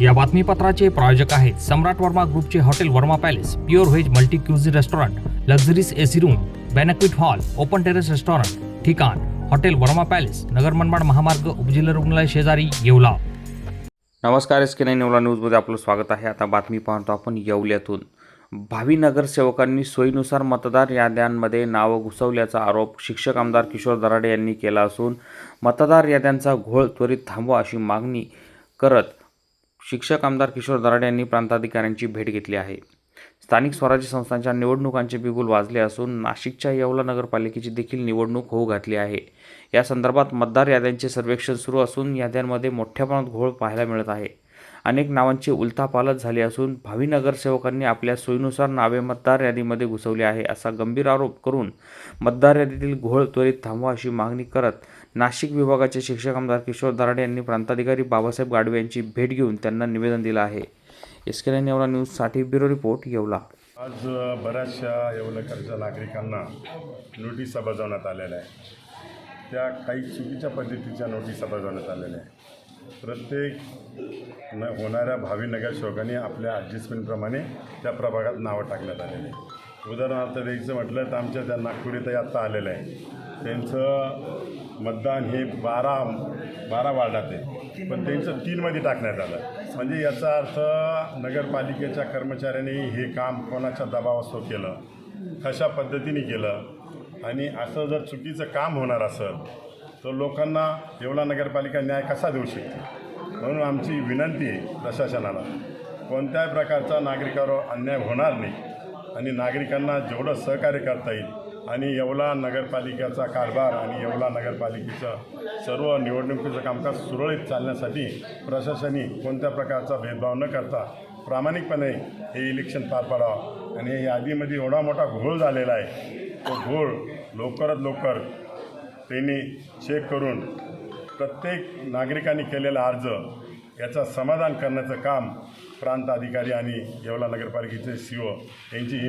या बातमीपत्राचे प्रायोजक आहेत सम्राट वर्मा ग्रुपचे hotel Verma palace pure veg multi cuisine restaurant luxuries AC room banquet hall open terrace restaurant ठिकाण हॉटेल वर्मा पॅलेस नगर मनमाड महामार्ग उपजिल्हा रुग्णालय शेजारी येवला. नमस्कार एस के नाईन नेवला न्यूजमध्ये आपलं स्वागत आहे. आता बातमी पाहतो आपण येवल्यातून. भावी नगरसेवकांनी सोयीनुसार मतदार याद्यांमध्ये नावं घुसवल्याचा आरोप शिक्षक आमदार किशोर दराडे यांनी केला असून मतदार याद्यांचा घोळ त्वरित थांबवा अशी मागणी करत शिक्षक आमदार किशोर दराडे यांनी प्रांताधिकाऱ्यांची भेट घेतली आहे. स्थानिक स्वराज्य संस्थांच्या निवडणुकांचे बिगुल वाजले असून नाशिकच्या येवला नगरपालिकेची देखील निवडणूक होऊ घातली आहे. या संदर्भात मतदार याद्यांचे सर्वेक्षण सुरू असून याद्यांमध्ये मोठ्या प्रमाणात घोळ पाहायला मिळत आहे. अनेक नावांची उलथापालथ झाली असून भावी नगरसेवकांनी आपल्या सोयीनुसार नावे मतदार यादीमध्ये घुसवली आहे असा गंभीर आरोप करून मतदार यादीतील घोळ त्वरित थांबवा अशी मागणी करत नाशिक विभागाचे शिक्षक आमदार किशोर दराडे यांनी प्रांताधिकारी बाबासाहेब गाडवे यांची भेट घेऊन त्यांना निवेदन दिलं आहे. एस के येवला न्यूजसाठी ब्युरो रिपोर्ट येवला. आज बऱ्याचशा येवलकरच्या नागरिकांना नोटिसा बजावण्यात आलेल्या आहे त्या काही चुकीच्या पद्धतीच्या नोटिसा बजावण्यात आलेल्या आहे प्रत्येक न होणाऱ्या भावी नगरसेवकांनी आपल्या ॲडजस्टमेंटप्रमाणे त्या प्रभागात नावं टाकण्यात आलेले आहे उदाहरणार्थ द्यायचं म्हटलं तर आमच्या त्या नागपुरीतही आत्ता आलेलं आहे. त्यांचं मतदान हे बारा बारा वार्डात आहे. पण त्यांचं तीनमध्ये टाकण्यात आलं. म्हणजे याचा अर्थ नगरपालिकेच्या कर्मचाऱ्यांनी हे काम कोणाच्या दबावास्तव केलं? कशा पद्धतीने केलं? आणि असं जर चुकीचं काम होणार असेल तर लोकांना येवला नगरपालिका न्याय कसा देऊ शकते? म्हणून आमची विनंती आहे प्रशासनाला. कोणत्याही प्रकारचा नागरिकावर अन्याय होणार नाही आणि नागरिकांना जेवढं सहकार्य करता येईल आणि येवला नगरपालिकेचा कारभार आणि येवला नगरपालिकेचं सर्व निवडणुकीचं कामकाज सुरळीत चालण्यासाठी प्रशासनाने कोणत्या प्रकारचा भेदभाव न करता प्रामाणिकपणे हे इलेक्शन पार पाडावं. आणि यादीमध्ये एवढा मोठा घोळ झालेला आहे. तो घोळ लवकरात लवकर त्यांनी चेक करून प्रत्येक नागरिकांनी केलेला अर्ज याचा समाधान करण्याचं काम प्रांत अधिकारी आणि येवला नगरपालिकेचे सी ओ यांची ही